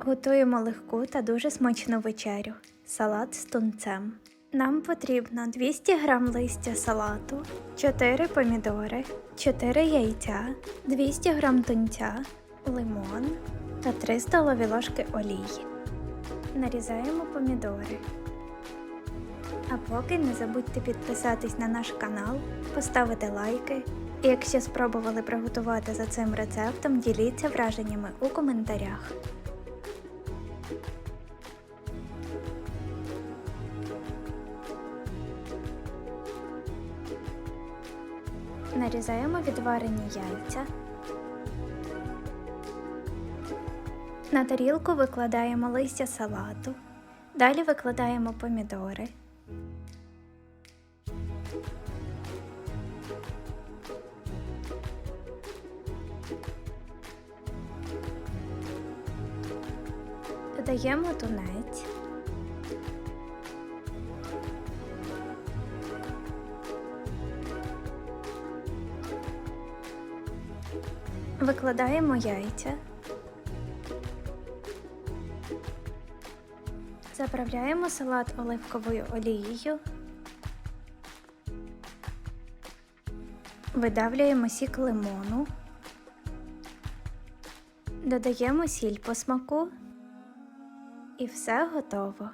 Готуємо легку та дуже смачну вечерю салат з тунцем. Нам потрібно 200 г листя салату, 4 помідори, 4 яйця, 200 г тунця, лимон та 3 столові ложки олії. Нарізаємо помідори. А поки не забудьте підписатись на наш канал, поставити лайки. І якщо спробували приготувати за цим рецептом, діліться враженнями у коментарях. Нарізаємо відварені яйця. На тарілку викладаємо листя салату. Далі викладаємо помідори. Додаємо тунець. Викладаємо яйця. Заправляємо салат оливковою олією. Видавлюємо сік лимону. Додаємо сіль по смаку. І все готово.